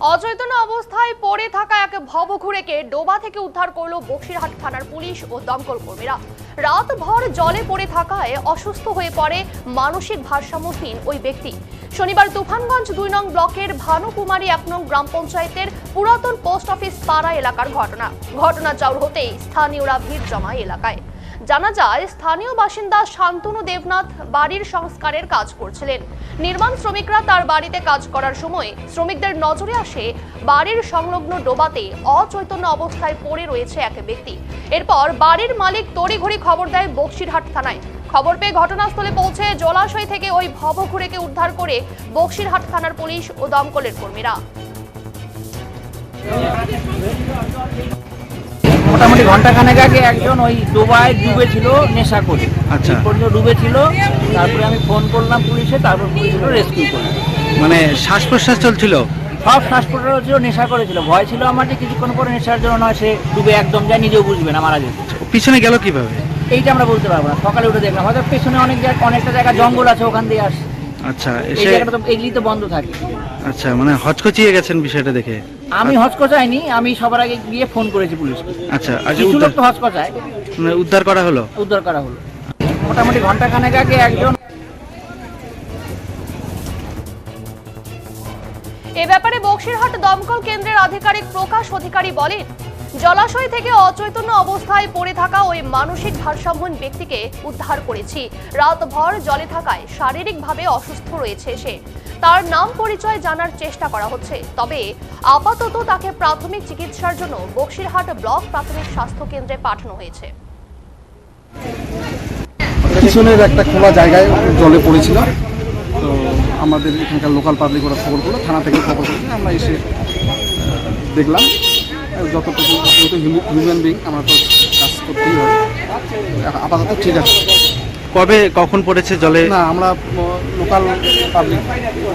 অচৈতন্য অবস্থায় পড়ে থাকা এক ভবঘুরেকে ডোবা থেকে উদ্ধার করল বক্সিরহাট থানার পুলিশ ও দমকল কর্মীরা। রাতভর জলে পড়ে থাকায় অসুস্থ হয়ে পড়ে মানসিক ভারসাম্যহীন ওই ব্যক্তি। শনিবার তুফানগঞ্জ দুই নং ব্লকের ভানুকুমারী এক নং গ্রাম পঞ্চায়েতের পুরাতন পোস্ট অফিস পাড়া এলাকার ঘটনা। ঘটনা চাউর হতেই স্থানীয়রা ভিড় জমায় এলাকায়। জানা যায়, স্থানীয় বাসিন্দা শান্তনু দেবনাথ বাড়ির সংস্কারের কাজ করছিলেন। নির্মাণ শ্রমিকরা তার বাড়িতে কাজ করার সময় শ্রমিকদের নজরে আসে বাড়ির সংলগ্ন ডোবাতে অচৈতন্য অবস্থায় পড়ে রয়েছে এক ব্যক্তি। এরপর বাড়ির মালিক তড়িঘড়ি খবর দেয় বক্সিরহাট থানায়। খবর পেয়ে ঘটনাস্থলে পৌঁছে জলাশয় থেকে ওই ভবঘুরেকে উদ্ধার করে বক্সিরহাট থানার পুলিশ ও দমকলের কর্মীরা। মোটামুটি ঘণ্টা খানেক আগে একজন ওই ডোবায় ডুবেছিল নেশা করে আচ্ছা। পর্যন্ত ডুবেছিল তারপরে আমি ফোন করলাম পুলিশে তারপর পুলিশ রেস্কিউ করল। মানে শ্বাস প্রশ্বাস চলছিল? সব শ্বাসপোটা ছিল নেশা করেছিল। ভয় ছিল আমার যে কিছুক্ষণ পরে নেশার জন্য নয় সে ডুবে একদম যায় নিজেও বুঝবে না মারা যেত। পিছনে গেল কীভাবে? এইটা আমরা বলতে পারব না সকালে উঠে দেখলাম। হয়তো পেছনে অনেক জায়গা অনেকটা জায়গা জঙ্গল আছে ওখান দিয়ে আসে আচ্ছা এই জায়গাটা তো এগুলি তো বন্ধ থাকে। আচ্ছা মানে হচকচিয়ে গেছেন বিষয়টা দেখে। আমি হচকচাইনি আমি সবার আগে গিয়ে ফোন করেছি পুলিশকে। আচ্ছা আচ্ছা কিছু লোক উদ্ধার তো হচকচায় মানে উদ্ধার করা হলো? উদ্ধার করা হলো। মোটামুটি ঘণ্টা খানেক আগে একজন এ ব্যাপারে বক্সিরহাট দমকল কেন্দ্রের আধিকারিক প্রকাশ অধিকারী বলেন জলাশয় থেকে অচৈতন্য অবস্থায় পড়ে থাকা ওই মানসিক ভারসাম্যহীন ব্যক্তিকে উদ্ধার করেছি। রাতভর জলে থাকায় শারীরিকভাবে অসুস্থ রয়েছে সে। তার নাম পরিচয় জানার চেষ্টা করা হচ্ছে। তবে আপাতত তাকে প্রাথমিক চিকিৎসার জন্য বক্সিরহাট ব্লক প্রাথমিক স্বাস্থ্য কেন্দ্রে পাঠানো হয়েছে। পিছনের একটা খোলা জায়গায় জলে পড়েছিল। তো আমাদের এখানকার লোকাল পাবলিক ওরা খবর করল, থানা থেকে খবর করল, আমরা এসে দেখলাম। যতটুকু হিউম্যান বিং আমরা তো কাজ করতেই হবে। আপাতত ঠিক আছে। কবে কখন পড়েছে জলে? না আমরা লোকাল পাবলিক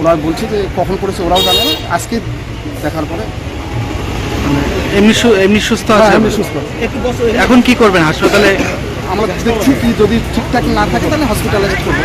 ওরা বলছে যে কখন পড়েছে ওরাও জানে না। আজকে দেখার পরে এমনি সু- এমনি সুস্থ হ্যাঁ, আছে এমনি সুস্থ। এখন কি করবেন হাসপাতালে? আমরা দেখছি কি যদি ঠিকঠাক না থাকে তাহলে হসপিটালে করব